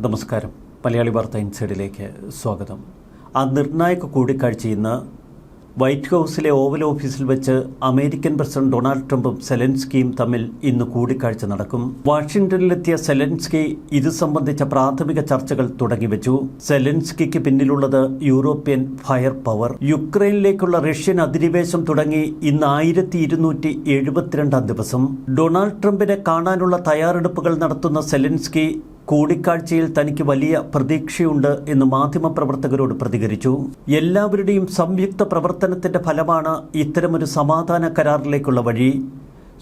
നമസ്കാരം. മലയാളി വാർത്ത ഇൻസൈഡിലേക്ക് സ്വാഗതം. ആ നിർണായക കൂടിക്കാഴ്ച ഇന്ന് വൈറ്റ് ഹൗസിലെ ഓവൽ ഓഫീസിൽ വെച്ച് അമേരിക്കൻ പ്രസിഡന്റ് ഡൊണാൾഡ് ട്രംപും സെലൻസ്കിയും തമ്മിൽ ഇന്ന് കൂടിക്കാഴ്ച നടക്കും. വാഷിംഗ്ടണിലെത്തിയ സെലൻസ്കി ഇത് സംബന്ധിച്ച പ്രാഥമിക ചർച്ചകൾ തുടങ്ങിവെച്ചു. സെലൻസ്കിക്ക് പിന്നിലുള്ളത് യൂറോപ്യൻ ഫയർ പവർ. യുക്രൈനിലേക്കുള്ള റഷ്യൻ അധിനിവേശം തുടങ്ങി ഇന്ന് ആയിരത്തി ഇരുന്നൂറ്റി എഴുപത്തിരണ്ടാം ദിവസം. ഡൊണാൾഡ് ട്രംപിനെ കാണാനുള്ള തയ്യാറെടുപ്പുകൾ നടത്തുന്ന സെലൻസ്കി കൂടിക്കാഴ്ചയിൽ തനിക്ക് വലിയ പ്രതീക്ഷയുണ്ട് എന്ന് മാധ്യമപ്രവർത്തകരോട് പ്രതികരിച്ചു. എല്ലാവരുടെയും സംയുക്ത പ്രവർത്തനത്തിന്റെ ഫലമാണ് ഇത്തരമൊരു സമാധാന കരാറിലേക്കുള്ള വഴി.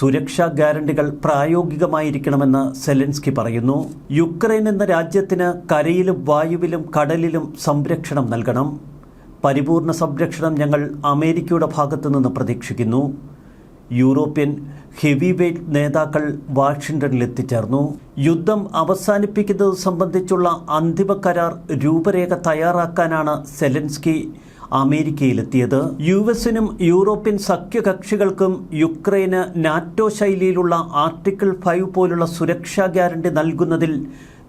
സുരക്ഷാ ഗ്യാരണ്ടികൾ പ്രായോഗികമായിരിക്കണമെന്ന് സെലൻസ്കി പറയുന്നു. യുക്രൈൻ എന്ന രാജ്യത്തിന് കരയിലും വായുവിലും കടലിലും സംരക്ഷണം നൽകണം. പരിപൂർണ സംരക്ഷണം ഞങ്ങൾ അമേരിക്കയുടെ ഭാഗത്തു നിന്ന് പ്രതീക്ഷിക്കുന്നു. യൂറോപ്യൻ ഹെവി വെയ്റ്റ് നേതാക്കൾ വാഷിംഗ്ടണിൽ എത്തിച്ചേർന്നു യുദ്ധം അവസാനിപ്പിക്കുന്നത് സംബന്ധിച്ചുള്ള അന്തിമ കരാർ രൂപരേഖ തയ്യാറാക്കാനാണ് സെലൻസ്കി അമേരിക്കയിലെത്തിയത്. യു എസിനും യൂറോപ്യൻ സഖ്യകക്ഷികൾക്കും യുക്രൈന് നാറ്റോ ശൈലിയിലുള്ള ആർട്ടിക്കിൾ ഫൈവ് പോലുള്ള സുരക്ഷാ ഗ്യാരണ്ടി നൽകുന്നതിൽ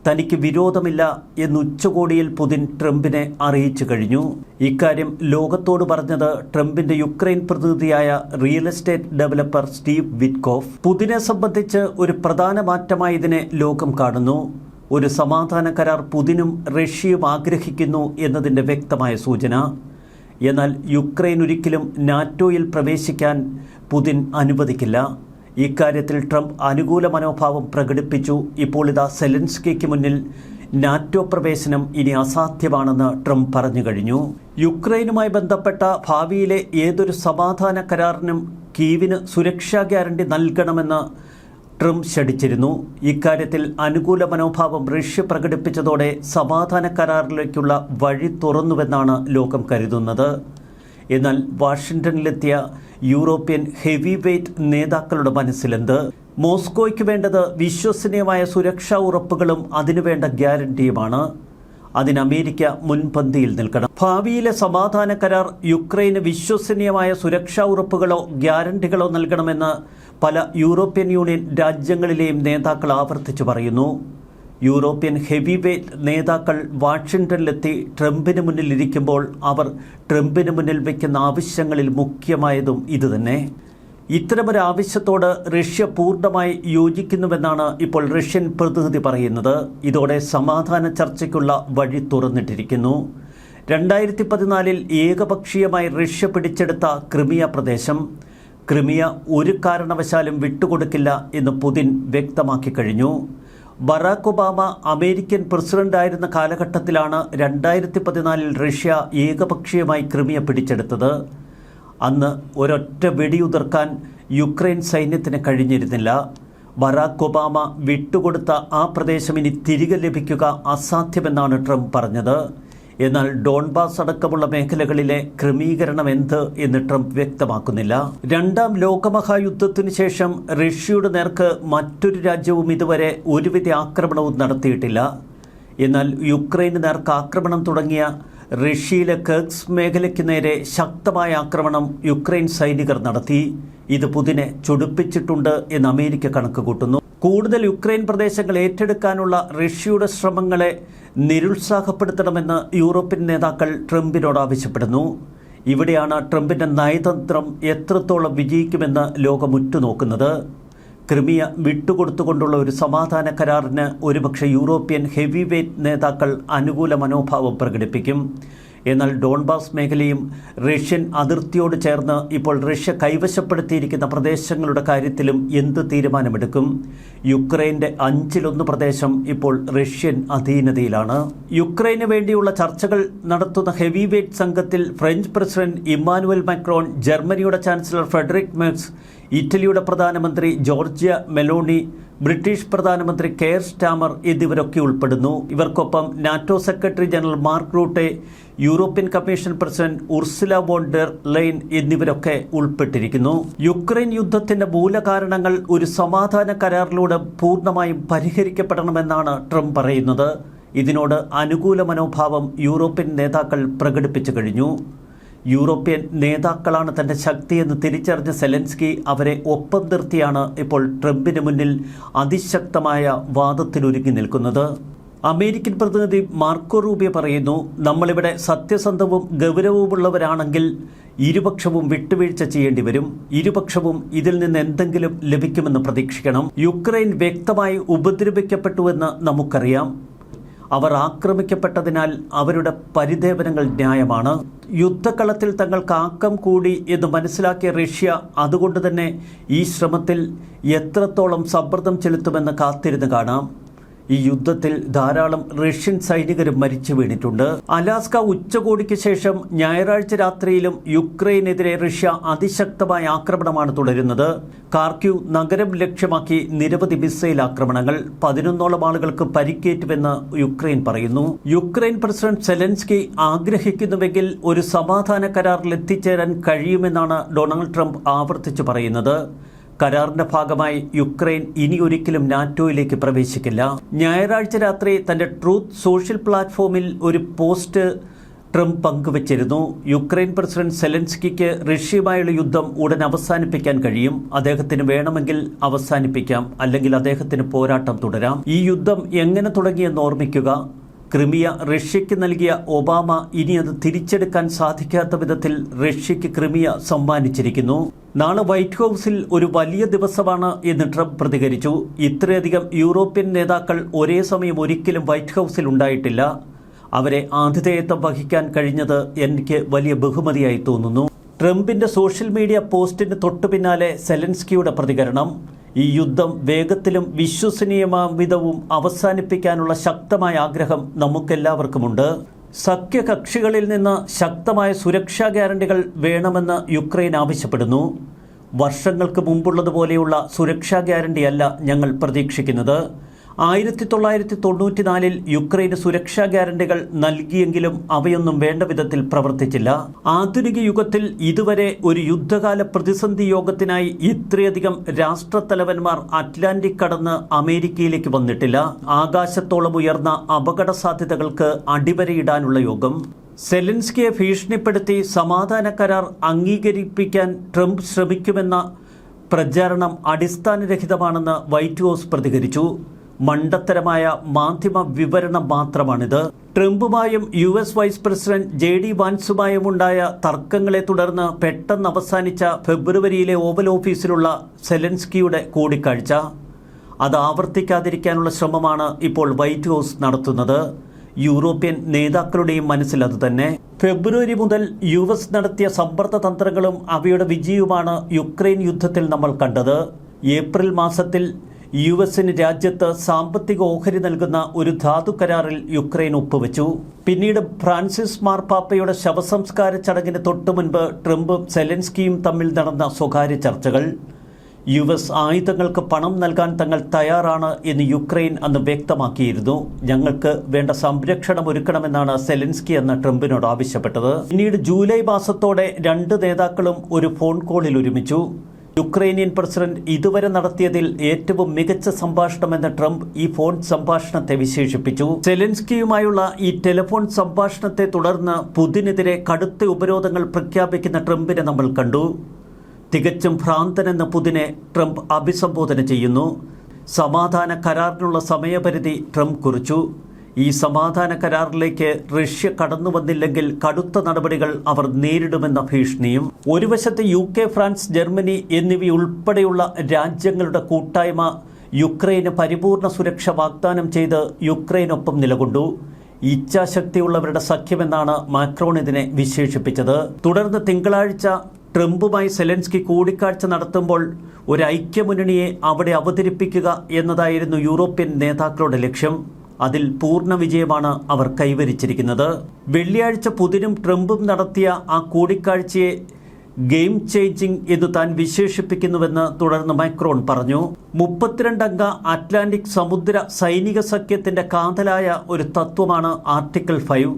തനിക്ക് വിരോധമില്ല എന്ന് ഉച്ചകോടിയിൽ പുതിൻ ട്രംപിനെ അറിയിച്ചു കഴിഞ്ഞു. ഇക്കാര്യം ലോകത്തോട് പറഞ്ഞത് ട്രംപിന്റെ Ukraine പ്രതിനിധിയായ real estate developer Steve Witkoff. പുതിനെ സംബന്ധിച്ച് ഒരു പ്രധാന മാറ്റമായി ഇതിനെ ലോകം കാണുന്നു. ഒരു സമാധാന കരാർ പുതിനും റഷ്യയും ആഗ്രഹിക്കുന്നു എന്നതിന്റെ വ്യക്തമായ സൂചന. എന്നാൽ യുക്രൈൻ ഒരിക്കലും നാറ്റോയിൽ പ്രവേശിക്കാൻ പുതിൻ അനുവദിക്കില്ല. ഇക്കാര്യത്തിൽ ട്രംപ് അനുകൂല മനോഭാവം പ്രകടിപ്പിച്ചു. ഇപ്പോൾ ഇതാ സെലൻസ്കിക്ക് മുന്നിൽ നാറ്റോ പ്രവേശനം ഇനി അസാധ്യമാണെന്ന് ട്രംപ് പറഞ്ഞു കഴിഞ്ഞു. യുക്രൈനുമായി ബന്ധപ്പെട്ട ഭാവിയിലെ ഏതൊരു സമാധാന കരാറിനും കീവിന് സുരക്ഷാ ഗ്യാരണ്ടി നൽകണമെന്ന് ട്രംപ് ശടിച്ചിരുന്നു ഇക്കാര്യത്തിൽ അനുകൂല മനോഭാവം റഷ്യ പ്രകടിപ്പിച്ചതോടെ സമാധാന കരാറിലേക്കുള്ള വഴി തുറന്നുവെന്നാണ് ലോകം കരുതുന്നത്. എന്നാൽ വാഷിംഗ്ടണിലെത്തിയ യൂറോപ്യൻ ഹെവി വെയ്റ്റ് നേതാക്കളുടെ മനസ്സിലെന്ത്? മോസ്കോയ്ക്ക് വേണ്ടത് വിശ്വസനീയമായ സുരക്ഷാ ഉറപ്പുകളും അതിനുവേണ്ട ഗ്യാരണ്ടിയുമാണ്. അതിന് അമേരിക്ക മുൻപന്തിയിൽ നിൽക്കണം. ഭാവിയിലെ സമാധാന കരാർ യുക്രൈന് വിശ്വസനീയമായ സുരക്ഷാ ഉറപ്പുകളോ ഗ്യാരണ്ടികളോ നൽകണമെന്ന് പല യൂറോപ്യൻ യൂണിയൻ രാജ്യങ്ങളിലെയും നേതാക്കൾ ആവർത്തിച്ചു പറയുന്നു. യൂറോപ്യൻ ഹെവി വെയ്റ്റ് നേതാക്കൾ വാഷിംഗ്ടണിലെത്തി ട്രംപിന് മുന്നിൽ ഇരിക്കുമ്പോൾ അവർ ട്രംപിന് മുന്നിൽ വയ്ക്കുന്ന ആവശ്യങ്ങളിൽ മുഖ്യമായതും ഇതുതന്നെ. ഇത്തരമൊരു ആവശ്യത്തോട് റഷ്യ പൂർണമായി യോജിക്കുന്നുവെന്നാണ് ഇപ്പോൾ റഷ്യൻ പ്രതിനിധി പറയുന്നത്. ഇതോടെ സമാധാന ചർച്ചയ്ക്കുള്ള വഴി തുറന്നിട്ടിരിക്കുന്നു. രണ്ടായിരത്തി പതിനാലിൽ ഏകപക്ഷീയമായി റഷ്യ പിടിച്ചെടുത്ത ക്രിമിയ പ്രദേശം. ക്രിമിയ ഒരു കാരണവശാലും വിട്ടുകൊടുക്കില്ല എന്ന് പുതിൻ വ്യക്തമാക്കി കഴിഞ്ഞു. ബറാക് ഒബാമ അമേരിക്കൻ പ്രസിഡന്റായിരുന്ന കാലഘട്ടത്തിലാണ് രണ്ടായിരത്തി പതിനാലിൽ റഷ്യ ഏകപക്ഷീയമായി ക്രിമിയ പിടിച്ചെടുത്തത്. അന്ന് ഒരൊറ്റ വെടിയുതിർക്കാൻ യുക്രൈൻ സൈന്യത്തിന് കഴിഞ്ഞിരുന്നില്ല. ബറാക് ഒബാമ വിട്ടുകൊടുത്ത ആ പ്രദേശം ഇനി തിരികെ ലഭിക്കുക അസാധ്യമെന്നാണ് ട്രംപ് പറഞ്ഞത്. എന്നാൽ ഡോൺബാസ് അടക്കമുള്ള മേഖലകളിലെ ക്രമീകരണം എന്ത് എന്ന് ട്രംപ് വ്യക്തമാക്കുന്നില്ല. രണ്ടാം ലോകമഹായുദ്ധത്തിനു ശേഷം റഷ്യയുടെ നേർക്ക് മറ്റൊരു രാജ്യവും ഇതുവരെ ഒരുവിധ ആക്രമണവും നടത്തിയിട്ടില്ല. എന്നാൽ യുക്രൈന് നേർക്ക് ആക്രമണം തുടങ്ങിയ റഷ്യയിലെ കെർക്സ് മേഖലയ്ക്ക് നേരെ ശക്തമായ ആക്രമണം യുക്രൈൻ സൈനികർ നടത്തി. ഇത് പുതിനെ ചൊടിപ്പിച്ചിട്ടുണ്ട് എന്ന് അമേരിക്ക കണക്ക് കൂട്ടുന്നു കൂടുതൽ യുക്രൈൻ പ്രദേശങ്ങൾ ഏറ്റെടുക്കാനുള്ള റഷ്യയുടെ ശ്രമങ്ങളെ നിരുത്സാഹപ്പെടുത്തണമെന്ന് യൂറോപ്യൻ നേതാക്കൾ ട്രംപിനോട് ആവശ്യപ്പെടുന്നു. ഇവിടെയാണ് ട്രംപിന്റെ നയതന്ത്രം എത്രത്തോളം വിജയിക്കുമെന്ന് ലോകം ഉറ്റുനോക്കുന്നത്. ക്രിമിയ വിട്ടുകൊടുത്തുകൊണ്ടുള്ള ഒരു സമാധാന കരാറിന് ഒരുപക്ഷെ യൂറോപ്യൻ ഹെവി വെയ്റ്റ് നേതാക്കൾ അനുകൂല മനോഭാവം പ്രകടിപ്പിക്കും. എന്നാൽ ഡോൺബാസ് മേഖലയും റഷ്യൻ അതിർത്തിയോട് ചേർന്ന് ഇപ്പോൾ റഷ്യ കൈവശപ്പെടുത്തിയിരിക്കുന്ന പ്രദേശങ്ങളുടെ കാര്യത്തിലും എന്ത് തീരുമാനമെടുക്കും? യുക്രൈന്റെ അഞ്ചിലൊന്ന് പ്രദേശം ഇപ്പോൾ റഷ്യൻ അധീനതയിലാണ്. യുക്രൈന് വേണ്ടിയുള്ള ചർച്ചകൾ നടത്തുന്ന ഹെവി വെയ്റ്റ് സംഘത്തിൽ ഫ്രഞ്ച് പ്രസിഡന്റ് ഇമ്മാനുവൽ മാക്രോൺ ജർമ്മനിയുടെ ചാൻസലർ ഫ്രെഡറിക് മെക്സ് ഇറ്റലിയുടെ പ്രധാനമന്ത്രി ജോർജിയ മെലോണി ബ്രിട്ടീഷ് പ്രധാനമന്ത്രി കെയർ സ്റ്റാമർ എന്നിവരൊക്കെ ഉൾപ്പെടുന്നു. ഇവർക്കൊപ്പം NATO secretary general Mark Rutte European commission president Ursula von der Leyen എന്നിവരൊക്കെ ഉൾപ്പെട്ടിരിക്കുന്നു. യുക്രൈൻ യുദ്ധത്തിന്റെ മൂലകാരണങ്ങൾ ഒരു സമാധാന കരാറിലൂടെ പൂർണമായും പരിഹരിക്കപ്പെടണമെന്നാണ് ട്രംപ് പറയുന്നത്. ഇതിനോട് അനുകൂല മനോഭാവം യൂറോപ്യൻ നേതാക്കൾ പ്രകടിപ്പിച്ചു കഴിഞ്ഞു. യൂറോപ്യൻ നേതാക്കളാണ് തന്റെ ശക്തിയെന്ന് തിരിച്ചറിഞ്ഞ സെലൻസ്കി അവരെ ഒപ്പം നിർത്തിയാണ് ഇപ്പോൾ ട്രംപിന് മുന്നിൽ അതിശക്തമായ വാദത്തിനൊരുങ്ങി നിൽക്കുന്നത്. അമേരിക്കൻ പ്രതിനിധി മാർക്കോ റൂബിയ പറയുന്നു നമ്മളിവിടെ സത്യസന്ധവും ഗൗരവമുള്ളവരാണെങ്കിൽ ഇരുപക്ഷവും വിട്ടുവീഴ്ച ചെയ്യേണ്ടി വരും. ഇരുപക്ഷവും ഇതിൽ നിന്ന് എന്തെങ്കിലും ലഭിക്കുമെന്ന് പ്രതീക്ഷിക്കണം. യുക്രൈൻ വ്യക്തമായി ഉപദ്രവിക്കപ്പെട്ടുവെന്ന് നമുക്കറിയാം. അവർ ആക്രമിക്കപ്പെട്ടതിനാൽ അവരുടെ പരിദേവനങ്ങൾ ന്യായമാണ്. യുദ്ധക്കളത്തിൽ തങ്ങൾക്ക് ആക്കം കൂടി എന്ന് മനസ്സിലാക്കിയ റഷ്യ അതുകൊണ്ട് തന്നെ ഈ ശ്രമത്തിൽ എത്രത്തോളം സമ്മർദ്ദം ചെലുത്തുമെന്ന് കാത്തിരുന്ന് കാണാം. ഈ യുദ്ധത്തിൽ ധാരാളം റഷ്യൻ സൈനികരും മരിച്ചു വീണിട്ടുണ്ട്. അലാസ്ക ഉച്ചകോടിക്ക് ശേഷം ഞായറാഴ്ച രാത്രിയിലും യുക്രൈനെതിരെ റഷ്യ അതിശക്തമായ ആക്രമണമാണ് തുടരുന്നത്. കാർക്യു നഗരം ലക്ഷ്യമാക്കി നിരവധി മിസൈൽ ആക്രമണങ്ങൾ പതിനൊന്നോളം ആളുകൾക്ക് പരിക്കേറ്റുവെന്ന് യുക്രൈൻ പറയുന്നു. യുക്രൈൻ പ്രസിഡന്റ് സെലൻസ്കി ആഗ്രഹിക്കുന്നുവെങ്കിൽ ഒരു സമാധാന കരാറിൽ എത്തിച്ചേരാൻ കഴിയുമെന്നാണ് ഡൊണാൾഡ് ട്രംപ് ആവർത്തിച്ചു പറയുന്നത്. കരാറിന്റെ ഭാഗമായി യുക്രൈൻ ഇനി ഒരിക്കലും നാറ്റോയിലേക്ക് പ്രവേശിക്കില്ല. ഞായറാഴ്ച രാത്രി തന്റെ ട്രൂത്ത് സോഷ്യൽ പ്ലാറ്റ്ഫോമിൽ ഒരു പോസ്റ്റ് ട്രംപ് പങ്കുവച്ചിരുന്നു. യുക്രൈൻ പ്രസിഡന്റ് സെലൻസ്കിക്ക് റഷ്യയുമായുള്ള യുദ്ധം ഉടൻ അവസാനിപ്പിക്കാൻ കഴിയും. അദ്ദേഹത്തിന് വേണമെങ്കിൽ അവസാനിപ്പിക്കാം. അല്ലെങ്കിൽ അദ്ദേഹത്തിന് പോരാട്ടം തുടരാം. ഈ യുദ്ധം എങ്ങനെ തുടങ്ങിയെന്ന് ഓർമ്മിക്കുക. ക്രിമിയ റഷ്യയ്ക്ക് നൽകിയ ഒബാമ ഇനി അത് തിരിച്ചെടുക്കാൻ സാധിക്കാത്ത വിധത്തിൽ റഷ്യയ്ക്ക് ക്രിമിയ സമ്മാനിച്ചിരിക്കുന്നു. നാളെ വൈറ്റ് ഹൗസിൽ ഒരു വലിയ ദിവസമാണ് എന്ന് ട്രംപ് പ്രതികരിച്ചു. ഇത്രയധികം യൂറോപ്യൻ നേതാക്കൾ ഒരേ സമയം ഒരിക്കലും വൈറ്റ് ഹൗസിൽ ഉണ്ടായിട്ടില്ല. അവരെ ആതിഥേയത്വം വഹിക്കാൻ കഴിഞ്ഞത് എനിക്ക് വലിയ ബഹുമതിയായി തോന്നുന്നു. ട്രംപിന്റെ സോഷ്യൽ മീഡിയ പോസ്റ്റിന് തൊട്ടു പിന്നാലെ സെലൻസ്കിയുടെ പ്രതികരണം. ഈ യുദ്ധം വേഗത്തിലും വിശ്വസനീയമാം വിധവും അവസാനിപ്പിക്കാനുള്ള ശക്തമായ ആഗ്രഹം നമുക്കെല്ലാവർക്കുമുണ്ട്. സഖ്യകക്ഷികളിൽ നിന്ന് ശക്തമായ സുരക്ഷാ ഗ്യാരണ്ടികൾ വേണമെന്ന് യുക്രൈൻ ആവശ്യപ്പെടുന്നു. വർഷങ്ങൾക്ക് മുമ്പുള്ളതുപോലെയുള്ള സുരക്ഷാ ഗ്യാരണ്ടിയല്ല ഞങ്ങൾ പ്രതീക്ഷിക്കുന്നത്. ആയിരത്തി തൊള്ളായിരത്തി തൊണ്ണൂറ്റിനാലിൽ യുക്രൈന് സുരക്ഷാ ഗ്യാരണ്ടികൾ നൽകിയെങ്കിലും അവയൊന്നും വേണ്ട വിധത്തിൽ പ്രവർത്തിച്ചില്ല. ആധുനിക യുഗത്തിൽ ഇതുവരെ ഒരു യുദ്ധകാല പ്രതിസന്ധി യോഗത്തിനായി ഇത്രയധികം രാഷ്ട്രത്തലവന്മാർ അറ്റ്ലാന്റിക് കടന്ന് അമേരിക്കയിലേക്ക് വന്നിട്ടില്ല. ആകാശത്തോളം ഉയർന്ന അപകട സാധ്യതകൾക്ക് അടിവരയിടാനുള്ള യോഗം. സെലൻസ്കിയെ ഭീഷണിപ്പെടുത്തി സമാധാന കരാർ അംഗീകരിപ്പിക്കാൻ ട്രംപ് ശ്രമിക്കുമെന്ന പ്രചാരണം അടിസ്ഥാനരഹിതമാണെന്ന് വൈറ്റ് ഹൗസ് പ്രതികരിച്ചു. മണ്ടത്തരമായ മാധ്യമ വിവരണം മാത്രമാണിത്. ട്രംപുമായും U S vice president J D വാൻസുമായും ഉണ്ടായ തർക്കങ്ങളെ തുടർന്ന് പെട്ടെന്ന് അവസാനിച്ച ഫെബ്രുവരിയിലെ ഓവൽ ഓഫീസിലുള്ള സെലൻസ്കിയുടെ കൂടിക്കാഴ്ച. അത് ആവർത്തിക്കാതിരിക്കാനുള്ള ശ്രമമാണ് ഇപ്പോൾ വൈറ്റ് ഹൗസ് നടത്തുന്നത്. യൂറോപ്യൻ നേതാക്കളുടെയും മനസ്സിൽ അത് തന്നെ. ഫെബ്രുവരി മുതൽ യു എസ് നടത്തിയ സമ്മർദ്ദ തന്ത്രങ്ങളും അവയുടെ വിജയവുമാണ് യുക്രൈൻ യുദ്ധത്തിൽ നമ്മൾ കണ്ടത്. ഏപ്രിൽ മാസത്തിൽ യു എസിന് രാജ്യത്ത് സാമ്പത്തിക ഓഹരി നൽകുന്ന ഒരു ധാതു കരാറിൽ യുക്രൈൻ ഒപ്പുവെച്ചു. പിന്നീട് ഫ്രാൻസിസ് മാർപ്പാപ്പയുടെ ശവസംസ്കാര ചടങ്ങിന് തൊട്ടു മുൻപ് ട്രംപും സെലൻസ്കിയും തമ്മിൽ നടന്ന സ്വകാര്യ ചർച്ചകൾ. യു എസ് ആയുധങ്ങൾക്ക് പണം നൽകാൻ തങ്ങൾ തയ്യാറാണ് എന്ന് യുക്രൈൻ അന്ന് വ്യക്തമാക്കിയിരുന്നു. ഞങ്ങൾക്ക് വേണ്ട സംരക്ഷണം ഒരുക്കണമെന്നാണ് സെലൻസ്കി എന്ന ട്രംപിനോട് ആവശ്യപ്പെട്ടത്. പിന്നീട് ജൂലൈ മാസത്തോടെ രണ്ട് നേതാക്കളും ഒരു ഫോൺ കോളിൽ ഒരുമിച്ചു. യുക്രൈനിയൻ പ്രസിഡന്റ് ഇതുവരെ നടത്തിയതിൽ ഏറ്റവും മികച്ച സംഭാഷണമെന്ന് ട്രംപ് ഈ ഫോൺ സംഭാഷണത്തെ വിശേഷിപ്പിച്ചു. സെലൻസ്കിയുമായുള്ള ഈ ടെലിഫോൺ സംഭാഷണത്തെ തുടർന്ന് പുതിനെതിരെ കടുത്ത ഉപരോധങ്ങൾ പ്രഖ്യാപിക്കുന്ന ട്രംപിനെ നമ്മൾ കണ്ടു. തികച്ചും ഭ്രാന്തനെന്ന പുതിനെ ട്രംപ് അഭിസംബോധന ചെയ്യുന്നു. സമാധാന കരാറിനുള്ള സമയപരിധി ട്രംപ് കുറിച്ചു. ഈ സമാധാന കരാറിലേക്ക് റഷ്യ കടന്നു വന്നില്ലെങ്കിൽ കടുത്ത നടപടികൾ അവർ നേരിടുമെന്ന ഭീഷണിയും ഒരു വശത്ത് യു കെ ഫ്രാൻസ് ജർമ്മനി എന്നിവയുൾപ്പെടെയുള്ള രാജ്യങ്ങളുടെ കൂട്ടായ്മ യുക്രൈന് പരിപൂർണ സുരക്ഷ വാഗ്ദാനം ചെയ്ത് യുക്രൈനൊപ്പം നിലകൊണ്ടു. ഇച്ഛാശക്തിയുള്ളവരുടെ സഖ്യമെന്നാണ് മാക്രോൺ ഇതിനെ വിശേഷിപ്പിച്ചത്. തുടർന്ന് തിങ്കളാഴ്ച ട്രംപുമായി സെലൻസ്കി കൂടിക്കാഴ്ച നടത്തുമ്പോൾ ഒരു ഐക്യമുന്നണിയെ അവിടെ അവതരിപ്പിക്കുക എന്നതായിരുന്നു യൂറോപ്യൻ നേതാക്കളുടെ ലക്ഷ്യം. അതിൽ പൂർണ വിജയമാണ് അവർ കൈവരിച്ചിരിക്കുന്നത്. വെള്ളിയാഴ്ച പുതിനും ട്രംപും നടത്തിയ ആ കൂടിക്കാഴ്ചയെ ഗെയിം ചേഞ്ചിങ് എന്ന് താൻ വിശേഷിപ്പിക്കുന്നുവെന്ന് തുടർന്ന് മൈക്രോൺ പറഞ്ഞു. മുപ്പത്തിരണ്ടംഗ അറ്റ്ലാന്റിക് സമുദ്ര സൈനിക സഖ്യത്തിന്റെ കാതലായ ഒരു തത്വമാണ് ആർട്ടിക്കിൾ ഫൈവ്.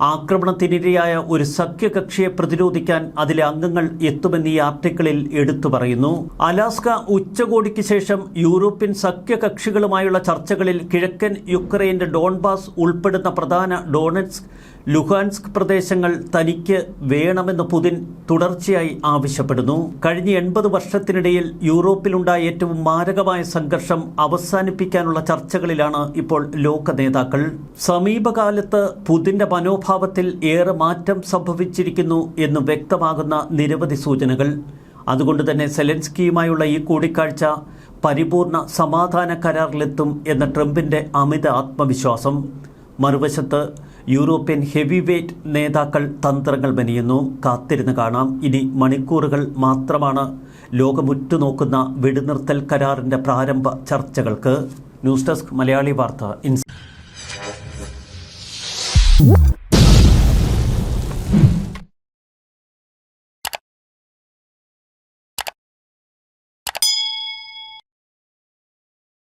ആക്രമണത്തിനിരയായ ഒരു സഖ്യകക്ഷിയെ പ്രതിരോധിക്കാൻ അതിലെ അംഗങ്ങൾ എത്തുമെന്ന് ഈ ആർട്ടിക്കിളിൽ എടുത്തു പറയുന്നു. അലാസ്ക ഉച്ചകോടിക്ക് ശേഷം യൂറോപ്യൻ സഖ്യകക്ഷികളുമായുള്ള ചർച്ചകളിൽ കിഴക്കൻ യുക്രൈന്റെ ഡോൺബാസ് ഉൾപ്പെടുന്ന പ്രധാന ഡോണറ്റ്സ് ലുഹാൻസ്ക് പ്രദേശങ്ങൾ തനിക്ക് വേണമെന്ന് പുതിൻ തുടർച്ചയായി ആവശ്യപ്പെടുന്നു. കഴിഞ്ഞ എൺപത് വർഷത്തിനിടയിൽ യൂറോപ്പിലുണ്ടായ ഏറ്റവും മാരകമായ സംഘർഷം അവസാനിപ്പിക്കാനുള്ള ചർച്ചകളിലാണ് ഇപ്പോൾ ലോക നേതാക്കൾ. സമീപകാലത്ത് പുതിന്റെ മനോഭാവത്തിൽ ഏറെ മാറ്റം സംഭവിച്ചിരിക്കുന്നു എന്ന് വ്യക്തമാകുന്ന നിരവധി സൂചനകൾ. അതുകൊണ്ട് തന്നെ സെലൻസ്കിയുമായുള്ള ഈ കൂടിക്കാഴ്ച പരിപൂർണ സമാധാന കരാറിലെത്തും എന്ന ട്രംപിന്റെ അമിത ആത്മവിശ്വാസം. മറുവശത്ത് യൂറോപ്യൻ ഹെവി വെയ്റ്റ് നേതാക്കൾ തന്ത്രങ്ങൾ മെനയുന്നു. കാത്തിരുന്ന് കാണാം. ഇനി മണിക്കൂറുകൾ മാത്രമാണ് ലോകമുറ്റുനോക്കുന്ന വെടിനിർത്തൽ കരാറിന്റെ പ്രാരംഭ ചർച്ചകൾക്ക്. ന്യൂസ് ഡെസ്ക് മലയാളി വാർത്ത. ഇൻസ്